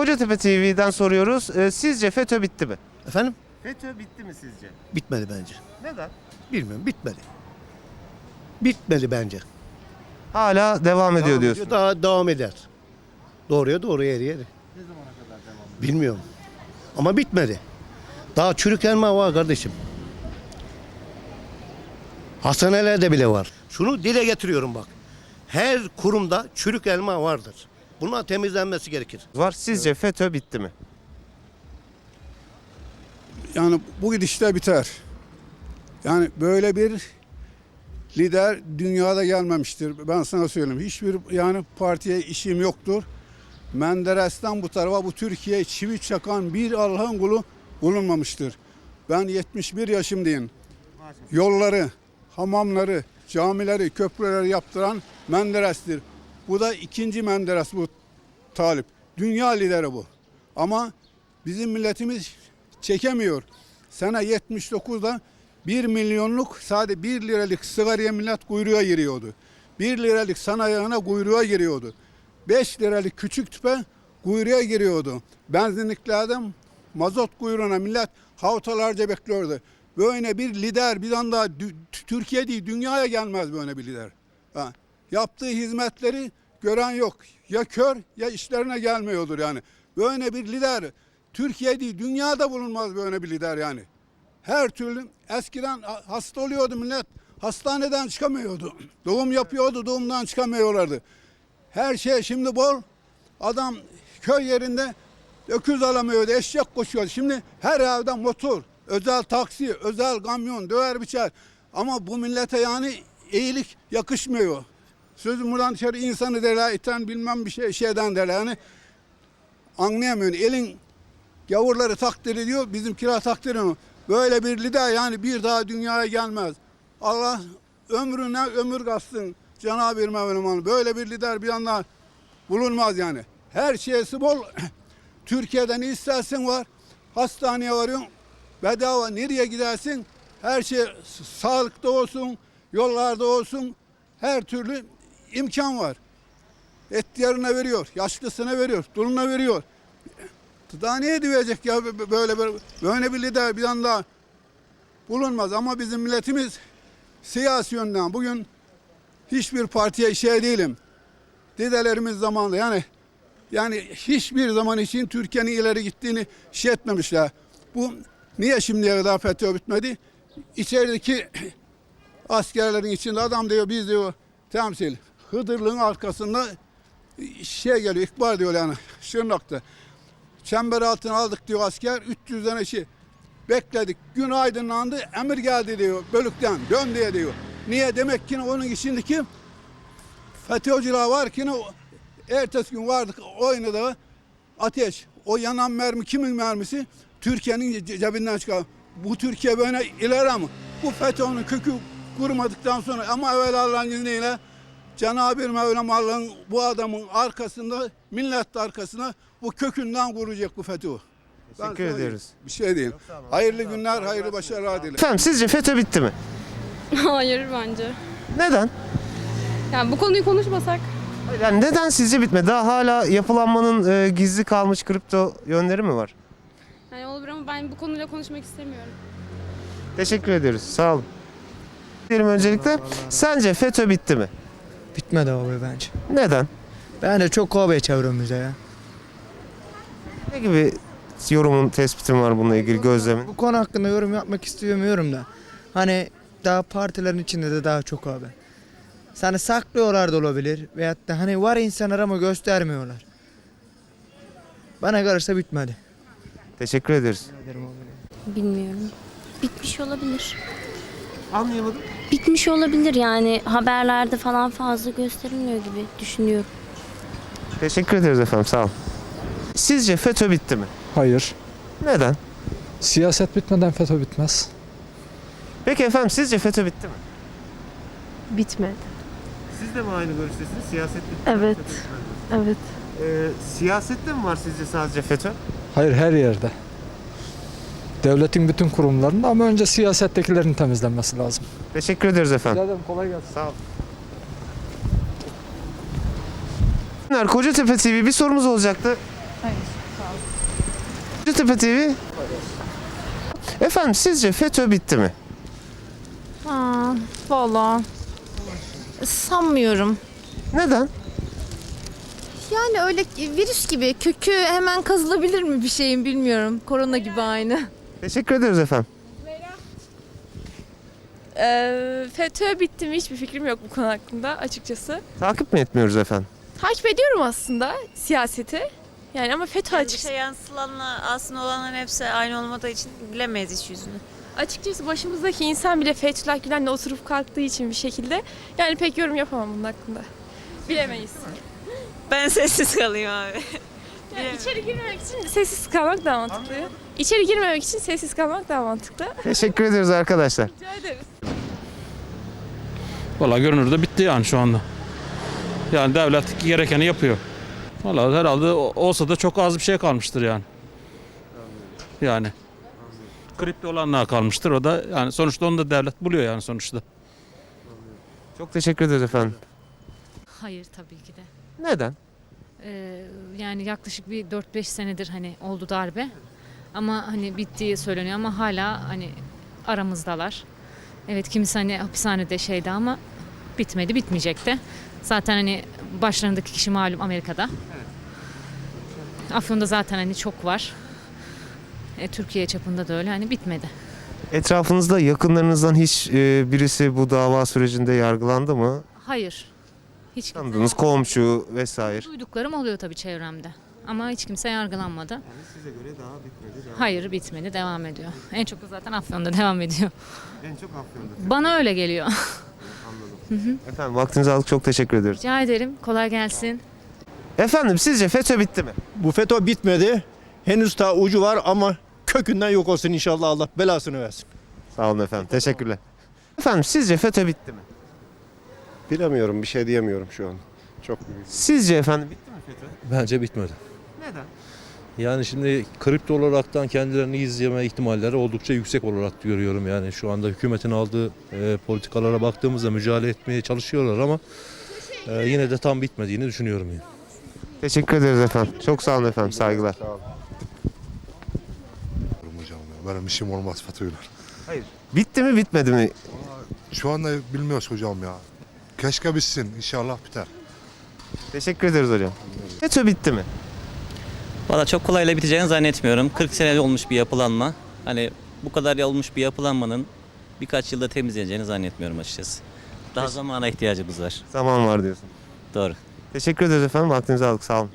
Kocatepe TV'den soruyoruz. Ee, sizce FETÖ bitti mi? Efendim? FETÖ bitti mi sizce? Bitmedi bence. Neden? Bilmiyorum bitmedi. Bitmedi bence. Hala devam ediyor Devam diyorsun. ediyor, Daha devam eder. Doğruya doğru yeri yeri. Ne zamana kadar devam Bilmiyorum. Ama bitmedi. Daha çürük elma var kardeşim. Hastanelerde bile var. Şunu dile getiriyorum bak. Her kurumda çürük elma vardır. Bunlar temizlenmesi gerekir. Var. Sizce FETÖ bitti mi? Yani bu gidişte biter. Yani böyle bir lider dünyada gelmemiştir. Ben sana söyleyeyim. Hiçbir yani partiye işim yoktur. Menderes'ten bu tarafa bu Türkiye çivi çakan bir Allah'ın kulu bulunmamıştır. Ben 71 yaşımdayım. Yolları, hamamları, camileri, köprüleri yaptıran Menderes'tir. Bu da ikinci Menderes bu Talip. Dünya lideri bu. Ama bizim milletimiz çekemiyor. Sene 79'da 1 milyonluk sadece 1 liralık sigaraya millet kuyruğa giriyordu. 1 liralık sanayine kuyruğa giriyordu. 5 liralık küçük tüpe kuyruğa giriyordu. Benzinliklerde mazot kuyruğuna millet haftalarca bekliyordu. Böyle bir lider bir anda Türkiye değil dünyaya gelmez böyle bir lider. Ha. Yaptığı hizmetleri gören yok. Ya kör ya işlerine gelmiyordur yani. Böyle bir lider Türkiye değil dünyada bulunmaz böyle bir lider yani. Her türlü eskiden ha- hasta oluyordu millet. Hastaneden çıkamıyordu. Doğum yapıyordu doğumdan çıkamıyorlardı. Her şey şimdi bol. Adam köy yerinde öküz alamıyordu, eşek koşuyordu. Şimdi her evde motor, özel taksi, özel kamyon, döver biçer. Ama bu millete yani iyilik yakışmıyor. Sözüm buradan dışarı insanı derler, iten bilmem bir şey şeyden derler. Yani anlayamıyor. Elin gavurları takdir ediyor, bizim kira takdir ediyor. Böyle bir lider yani bir daha dünyaya gelmez. Allah ömrüne ömür katsın Cenab-ı Mevlam. Böyle bir lider bir anda bulunmaz yani. Her şeysi bol. Türkiye'de ne istersin var. Hastaneye varıyorsun. Bedava nereye gidersin? Her şey sağlıkta olsun, yollarda olsun. Her türlü imkan var. Etlerine veriyor, yaşlısına veriyor, duluna veriyor. Daha neye diyecek ya böyle böyle, böyle bir lider bir anda bulunmaz. Ama bizim milletimiz siyasi yönden bugün hiçbir partiye şey değilim. Dedelerimiz zamanında yani yani hiçbir zaman için Türkiye'nin ileri gittiğini şey etmemişler. Bu niye şimdiye kadar FETÖ bitmedi? İçerideki askerlerin içinde adam diyor biz diyor temsil. Hıdırlığın arkasında şey geliyor ihbar diyor yani Şırnak'ta. Çember altına aldık diyor asker 300 tane şey. Bekledik gün aydınlandı emir geldi diyor bölükten dön diye diyor. Niye demek ki onun içindeki FETÖ'cüler var ki ertesi gün vardık oynadı ateş. O yanan mermi kimin mermisi? Türkiye'nin ce- cebinden çıkan. Bu Türkiye böyle ileri mi? Bu FETÖ'nün kökü kurmadıktan sonra ama evvel Allah'ın izniyle Cenab-ı Mevlam Allah'ın bu adamın arkasında, millet arkasına bu kökünden kuracak bu FETÖ. Ben Teşekkür söyleyeyim. ediyoruz. Bir şey diyeyim. Hayırlı günler, hayırlı başarılar dilerim. Efendim sizce FETÖ bitti mi? Hayır bence. Neden? Yani bu konuyu konuşmasak. Yani neden sizce bitmedi? Daha hala yapılanmanın e, gizli kalmış kripto yönleri mi var? Yani olur ama ben bu konuyla konuşmak istemiyorum. Teşekkür ediyoruz. Sağ olun. Diyelim öncelikle. Sence FETÖ bitti mi? Bitmedi abi bence. Neden? Bence çok kahve çevremizde ya. Ne gibi yorumun, tespitin var bununla ilgili gözlemin? Bu konu hakkında yorum yapmak istemiyorum da. Hani daha partilerin içinde de daha çok abi. Seni saklıyorlar da olabilir. Veyahut da hani var insanlar ama göstermiyorlar. Bana kalırsa bitmedi. Teşekkür ederiz. Bilmiyorum. Bitmiş olabilir. Anlayamadım. Bitmiş olabilir yani haberlerde falan fazla gösterilmiyor gibi düşünüyorum. Teşekkür ederiz efendim. Sağ olun. Sizce FETÖ bitti mi? Hayır. Neden? Siyaset bitmeden FETÖ bitmez. Peki efendim sizce FETÖ bitti mi? Bitmedi. Siz de mi aynı görüştesiniz? Siyaset bitti. Evet. Evet. Ee, siyasette mi var sizce sadece FETÖ? Hayır her yerde. Devletin bütün kurumlarında ama önce siyasettekilerin temizlenmesi lazım. Teşekkür ederiz efendim. ederim kolay gelsin. Sağ olun. Kocatepe TV bir sorumuz olacaktı. Hayır. Hacettepe TV. Efendim sizce FETÖ bitti mi? Aa, valla sanmıyorum. Neden? Yani öyle virüs gibi kökü hemen kazılabilir mi bir şeyin bilmiyorum. Korona gibi aynı. Teşekkür ederiz efendim. Ee, FETÖ bitti mi hiçbir fikrim yok bu konu hakkında açıkçası. Takip mi etmiyoruz efendim? Takip ediyorum aslında siyaseti. Yani ama FETÖ Yani açık, dışa yansılanla aslında olanların hepsi aynı olmadığı için bilemeyiz hiç yüzünü. açıkçası başımızdaki insan bile Fethullah Gülen'le oturup kalktığı için bir şekilde yani pek yorum yapamam bunun hakkında. Bilemeyiz. Ben sessiz kalayım abi. Yani içeri girmemek için sessiz kalmak daha mantıklı. İçeri girmemek için sessiz kalmak daha mantıklı. Teşekkür ederiz arkadaşlar. Rica ederiz. Valla görünürde bitti yani şu anda. Yani devlet gerekeni yapıyor. Valla herhalde olsa da çok az bir şey kalmıştır yani. Yani. Kripto olanlar kalmıştır o da yani sonuçta onu da devlet buluyor yani sonuçta. Çok teşekkür ederiz efendim. Hayır tabii ki de. Neden? Ee, yani yaklaşık bir 4-5 senedir hani oldu darbe. Ama hani bittiği söyleniyor ama hala hani aramızdalar. Evet kimisi hani hapishanede şeydi ama bitmedi bitmeyecek de. Zaten hani başlarındaki kişi malum Amerika'da. Afyon'da zaten hani çok var. E, Türkiye çapında da öyle hani bitmedi. Etrafınızda yakınlarınızdan hiç e, birisi bu dava sürecinde yargılandı mı? Hayır. Hiç Tanıdığınız komşu vesaire. Duyduklarım oluyor tabii çevremde. Ama hiç kimse yargılanmadı. Size göre daha bitmedi. Hayır bitmedi devam ediyor. En çok da zaten Afyon'da devam ediyor. En çok Afyon'da. Bana öyle geliyor. Efendim vaktinizi aldık çok teşekkür ederiz. Rica ederim. Kolay gelsin. Efendim sizce FETÖ bitti mi? Bu FETÖ bitmedi. Henüz daha ucu var ama kökünden yok olsun inşallah Allah belasını versin. Sağ olun efendim. Teşekkürler. Efendim sizce FETÖ bitti mi? Bilemiyorum bir şey diyemiyorum şu an. Çok Sizce efendim bitti mi FETÖ? Bence bitmedi. Neden? Yani şimdi kripto olaraktan kendilerini izleme ihtimalleri oldukça yüksek olarak görüyorum. Yani şu anda hükümetin aldığı e, politikalara baktığımızda mücadele etmeye çalışıyorlar ama e, yine de tam bitmediğini düşünüyorum. Yani. Teşekkür ederiz efendim. Çok sağ olun efendim. Saygılar. hocam ya. Benim işim olmaz FETÖ'yle. Bitti mi bitmedi mi? Şu anda bilmiyoruz hocam ya. Keşke bitsin. İnşallah biter. Teşekkür ederiz hocam. FETÖ bitti mi? Valla çok kolayla biteceğini zannetmiyorum. 40 sene olmuş bir yapılanma. Hani bu kadar olmuş bir yapılanmanın birkaç yılda temizleneceğini zannetmiyorum açıkçası. Daha zamana ihtiyacımız var. Zaman var diyorsun. Doğru. Teşekkür ederiz efendim. Vaktinizi aldık. Sağ olun.